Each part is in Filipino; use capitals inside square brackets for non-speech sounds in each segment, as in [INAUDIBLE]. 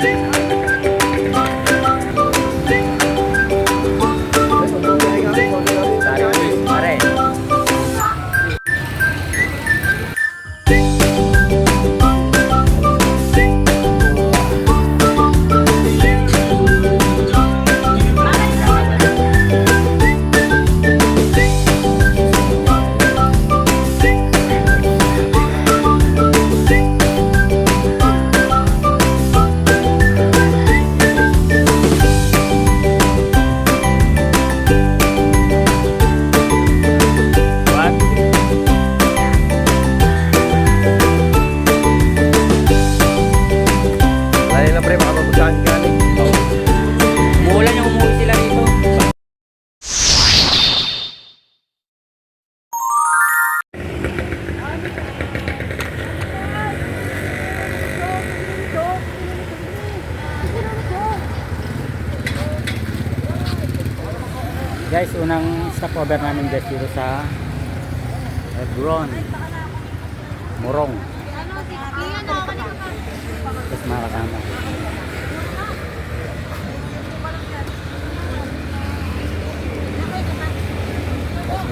Pare, Guys, unang stopover namin guys dito sa Hebron. Morong. Tapos mga kasama. Las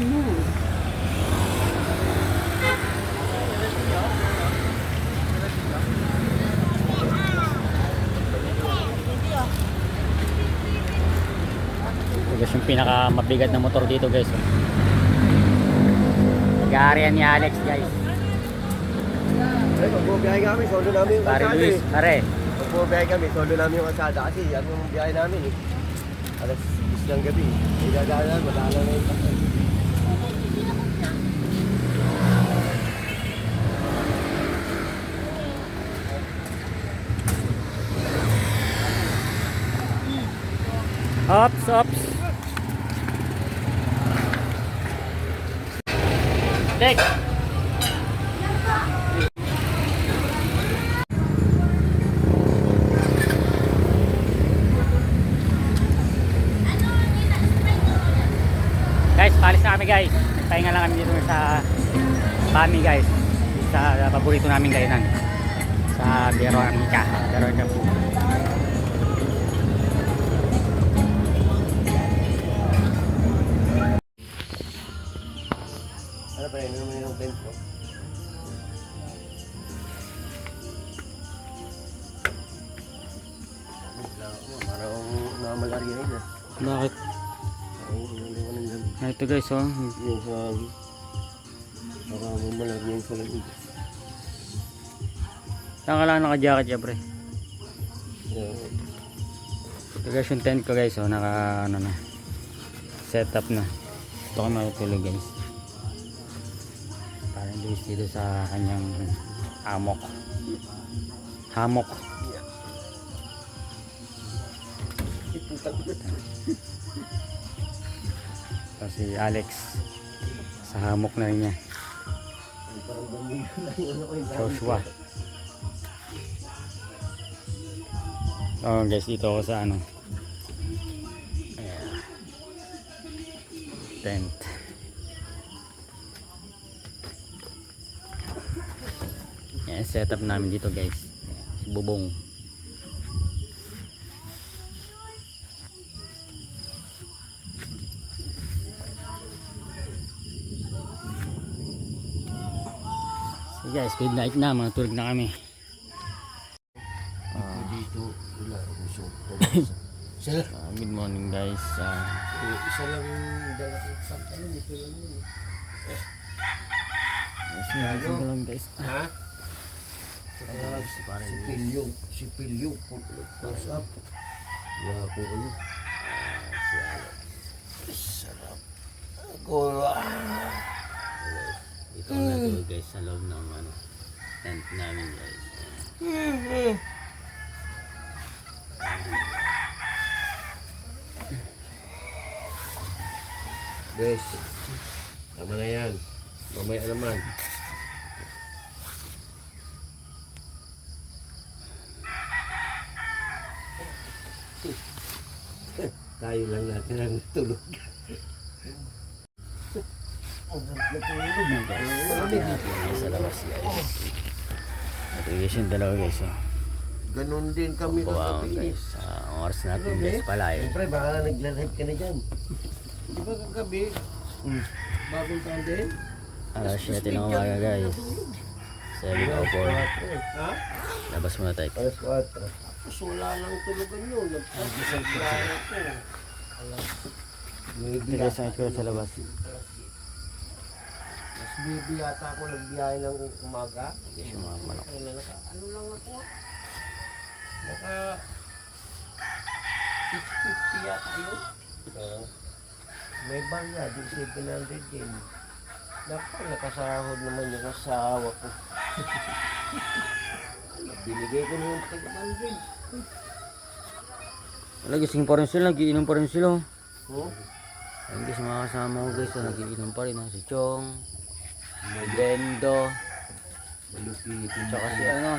Flores. Ito guys yung pinaka mabigat na motor dito guys. Nag-aarian ni Alex guys. Pre, pag bumiyahe kami, solo namin yung Pare kalsada Luis, eh. pare. Kami, solo namin yung kalsada kasi yan yung biyahe namin eh. Alas 10 ng gabi. May dadaanan, madaanan na yung takay. Ops, ops. Dek. Guys, palis na kami guys. Pahinga lang kami dito sa Bami guys. Sa paborito namin kainan. Sa Veronica. Veronica po. Ano guys, oh. Yung sa... Baka mamalarya yung sa lamig. Saan ka lang naka-jacket siya, pre? Ito guys yung tent ko guys, oh. Naka, ano na. Set up na. Ito ko matutulog guys. Parang dito sa kanyang hammock. Hammock. Si Alex sa hammock na rin niya. Joshua. Oh guys, dito ako sa ano. Tent. Yan, setup namin dito guys. Bubong. Guys, good night na. Mga tulog na kami. Ah. Dito, wala. Gusto ko. Isa lang. Ah, good morning guys. Eh, Isa lang yung dala ko. Ano, dito lang yun. Sinabi ko lang guys. Ha? Ah, si si Pilyo. Si Pilyo. Close up. Wala ko ano. Alex. Sarap. Ako. ah. Ito na to guys sa loob ng ano, tent namin guys. Bes. Tama na yan. Mamaya naman. [LAUGHS] Tayo lang natin ang tulog. Sa labas guys. Ito guys yung dalawa guys. Oh. Ganon din kami kagabi. guys. Sa oras natin guys pala eh. Siyempre, baka nagla-live ka na dyan. Di ba kagabi? Hmm. Bagong taon din? Alas 7 ng umaga guys. 7 o 4. Ha? Labas muna tayo. Alas 4. Tapos wala lang tulugan yun. Nagpagisang klaro ko. Guys yata, ang itsura sa labas. mas maybe yata ako nagbiyahe ng umaga. Yung mga manok. Ano lang ako? Ano lang ako? Naka 650 yata yun. Oo. may barya, di 700 din. Naku, nakasahod naman yung asawa ko. [LAUGHS] Binigay ko taga 100. Wala gising pa rin sila. Nagiinom pa rin sila. oh. Hmm? Ayun guys mga kasama ko guys. oh, Nagiinom pa rin. oh. Si Chong. Malupit. Tsaka si ano.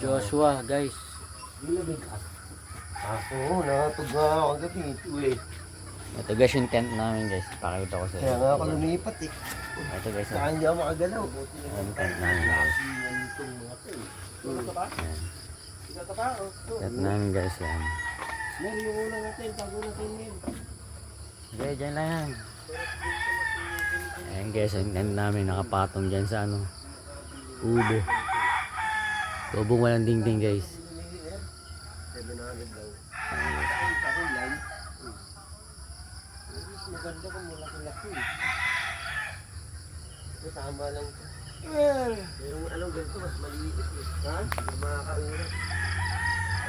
Joshua guys. Ako, nakatuga ako ang gabi. Ito eh. Ito guys yung tent namin guys. Pakita ko sa Kaya nga ako lumipat eh. Ito guys. Saka hindi ako makagalaw. Yung tent namin guys. to eh. Tent namin guys yan. Mer, yung una natin, tago natin Mer. Okay, dyan lang yan. Ayan guys, yung tent namin nakapatong dyan sa ano. Ubo. Tubong walang dingding guys. 700 lang. Ang kakulay. Mas maganda kung malaki-laki. Tama lang ito. Pero anong ganito, mas maliit eh. Ha? Yung mga kaurap.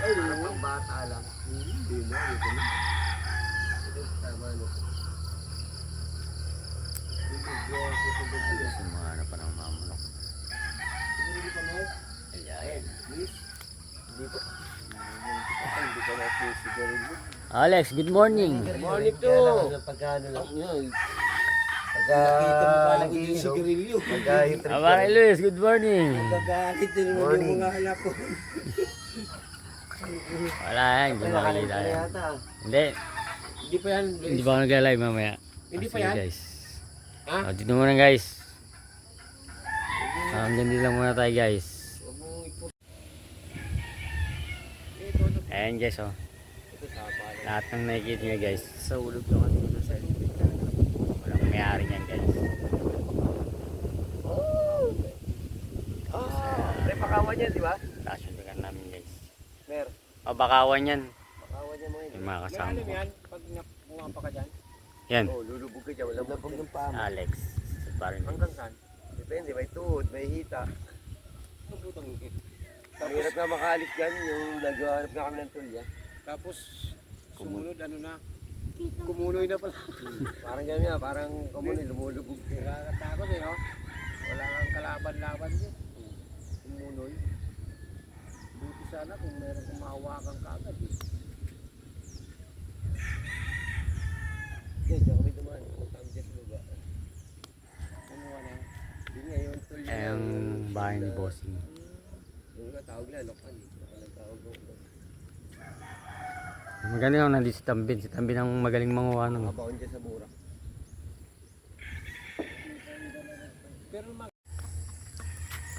Ay, pang bata lang. Hindi na, ito na. Ito, tama. Guys, yung mga ano pa ng mga manok. Hindi pa na. Ayan. Pa. Pa. Alex, good morning. Morning to. Pagkano lang yun. Pagka... Sigarilyo. Pagka Luis, good morning. Gagalit din mo yung mga anak ko. Wala yan, hindi makikita yan. Hindi, Hindi pa yan. hindi pa ako nag-live mamaya. Hindi pa Sige, yan? guys. Ha? Oh, dito muna guys. Um, dyan din lang muna tayo guys. Ayan guys oh. Lang. Lahat ng nakikita nyo guys. Sa ulog na kanina sa Walang mayari niyan guys. Ah, pre pakawan yan, di ba? Taas yung namin guys. Mer, O bakawan yan. pakawan yan mga Yung mga kasama ko. Pag bumapa ka dyan. Yan. Oh, lulubog ka dyan. Walang labog ng paa mo. Alex. Si Baron. Hanggang saan? Depende, may tuhod, may hita. Ang hirap na makaalis dyan, yung naghahanap na kami ng tulya. Tapos sumunod ano na, kumunoy na pala. [LAUGHS] Parang gano'n yan, parang kumunin, lumulubog. Nakakatakot eh, no? Wala kang kalaban-laban dyan. Kumunoy. Buti sana kung meron kang mahawakan ka agad eh. Yan, dyan kami dumaan. Punta kami dyan sa lugar. Kumuha na. Yun nga, yung tulya. Ay, ang bahay ni Bossing. Magaling ako nandito si Tambin. Si Tambin ang magaling manguha nun. Nakabaon dyan sa burak.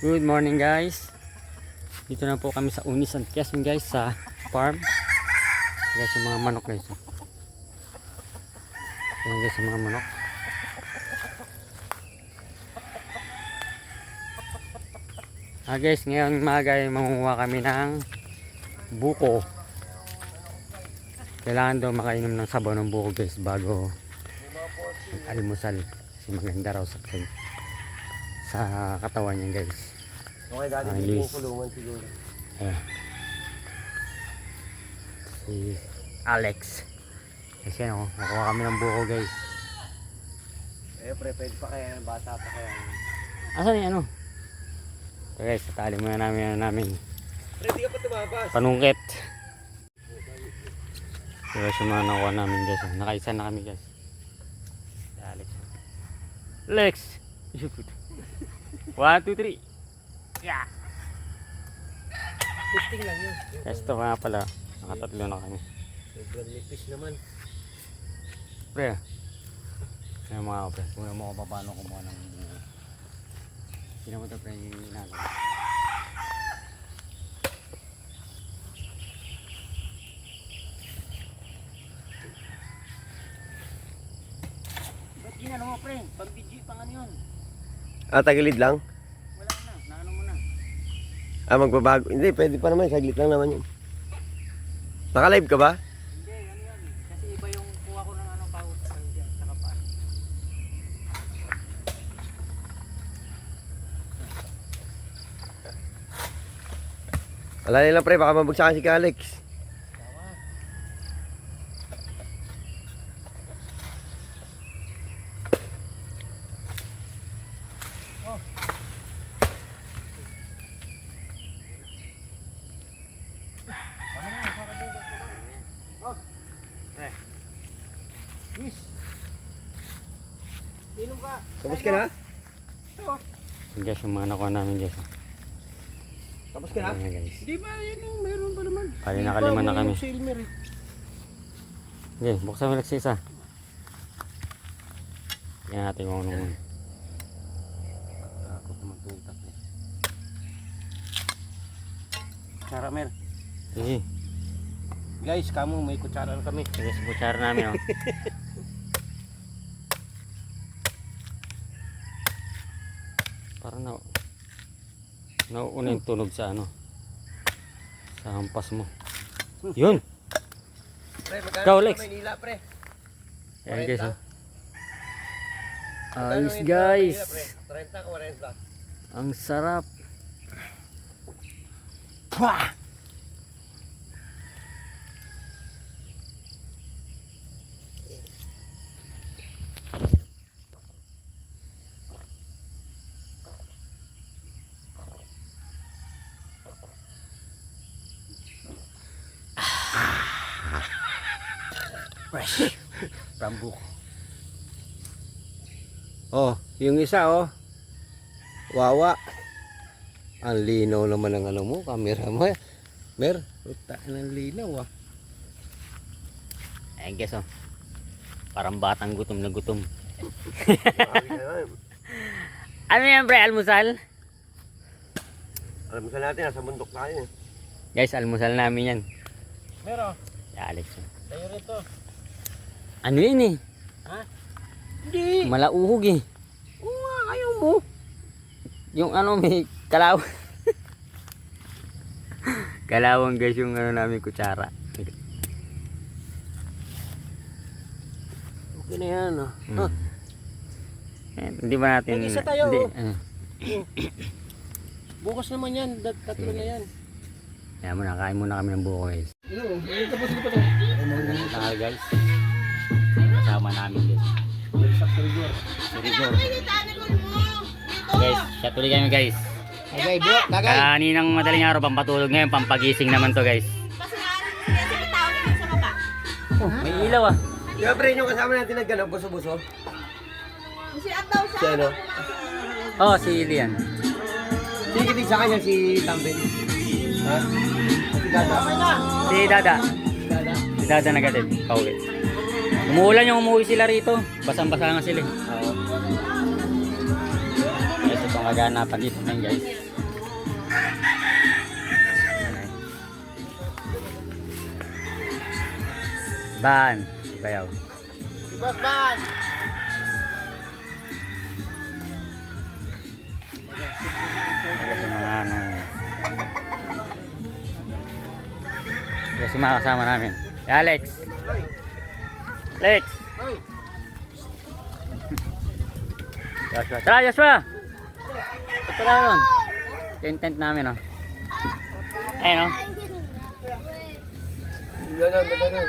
Good morning guys. Dito na po kami sa Unisan Quezon guys sa farm. Guys yung mga manok guys. oh. Ayan guys mga manok. Ah guys, ngayon maga ay mangunguha kami ng buko. Kailangan daw makainom ng sabaw ng buko guys bago almusal. Kasi maganda raw sa sa katawan niya guys. Okay, dati Ah, mo kulungan siguro. Ayan. Si Alex. Kasi ano, nakuha kami ng buko guys. Eh, pre, pwede pa kaya, bata pa kaya. Asan yung ano? So guys, tatali muna namin ano namin. Di ka pa tumabas. Panungkit. So guys, yung mga nakuha namin guys. Nakaisa na kami guys. Alex. Lex! One, two, three. Yeah! testing lang yun. Ito nga pala. Nakatatlo na kami. Sobrang nipis naman. Pre. Ayan mga pre. Kung mo kung paano kumuha ng. Hindi naman ito pre yung ginagawa. Ba't ginano mo pre? Pang video pang ano yun? Ah, tagilid lang? Wala na. Naano mo na. Ah, magbabago. Hindi, pwede pa naman. Saglit lang naman yun. Naka-live ka ba? Hindi, ano yan. Kasi iba yung kuha ko ng ano pa. Saka pa. Wala nila pre, baka mabagsakan si Alex. Inom ka. Tapos ka na? Guys, yung mga nakuha namin guys. Ka na? Ayan guys. Di ba yun yung meron pa naman? Kali Di ba, nakalima na kami. Silmer eh. Okay, buksan mo lang isa. Tingnan natin kung ano naman tutak eh. Caramel. Sige, Guys, kamo may kutsara na kami. sa kutsara namin oh. [LAUGHS] Parang na nauuna yung tunog sa ano sa hampas mo yun Pre, Ikaw, Lex. Manila, pre. Ayan guys oh. Magkano ayos guys Manila, pre? 30 o 40? ang sarap fresh buko Oh, yung isa oh. Wawa. Ang linaw naman ng ano mo, camera mo. Mer, puta ng linaw ah. Ayan guys oh. Parang batang gutom na gutom. [LAUGHS] Ano yan pre? Almusal? Alam sa natin, nasa bundok tayo. eh. Guys, almusal namin yan. Meron. Si Alex. Tayo rito. Ano yun eh? Hindi. Malauhog eh. Oo nga, ayaw mo. Yung ano may kalaw. [LAUGHS] Kalawang guys yung ano namin kutsara. Okay na yan. Oh. Hmm. Eh, hindi ba natin... Mag-isa tayo, Hindi. oh. ano. [COUGHS] Bukas naman yan. Dat tatlo na yan. Kaya muna, kain muna kami ng buko guys. Ano? Ano tapos ko pa to? Tangal guys. Kasama namin guys. Sa Rigor. Si Rigor. Guys, siya tuloy kami guys. Tagay, bro. Tagay. Kaninang madaling araw, pampatulog ngayon, pampagising naman to guys. Sa. Oh, may ilaw ah. Ba pre, yung kasama natin nagkano, buso-buso? Kasi at daw siya. Si ano? Oh, si Ilian. Sige din sa kanya si Tambin. Ha? Si Dada. Si Dada. Dada. Si Dada nagatid. Pauwi. Umuulan yung umuwi sila rito. Basang-basa nga sila. eh. Oo. Guys, ito ang kaganapan dito ngayon guys. Ban. Bayaw. Si Boss Ban. Mga ano. Ito si mga kasama namin. Alex. Hoy. Joshua. Tara, Joshua! Yun. Ito yung tent namin, oh. Ayun, oh. Ganon, ganon.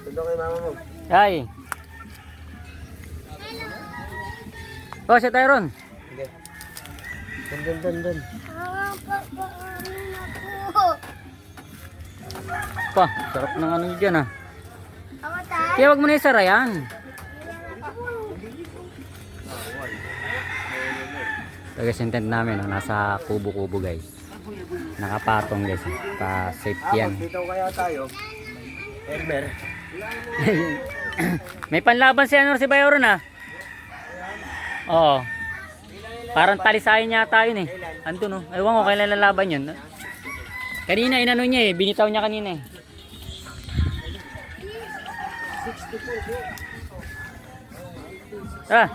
Tundo kay mama mo. Hi. Oh, si Tyron. Sige. Dun, dun, dun, dun. Pa, sarap ng ano dyan, ah. Kaya wag mo na isara yan. Ito guys, yung tent namin, oh. Nasa kubo-kubo, guys. Nakapatong, guys. Pa safety yan. Dito kaya tayo. Elmer. [COUGHS] May panlaban si ano si Bayoron ah. Oo. Parang talisayan yata yun eh. Andun oh. Ewan ko kailan lalaban yun. Kanina inano niya eh. Binitaw niya kanina eh. 220.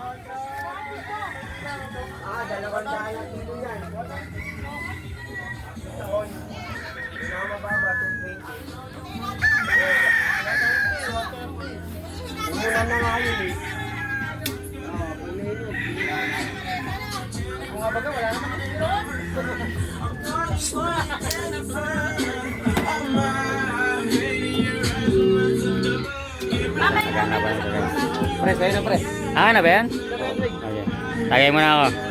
Umulan na nga yun eh. Oo, palinog. Kung nga baga, wala naman. na pre. Ah, ano ba yan? Okay. Tagay mo na ako.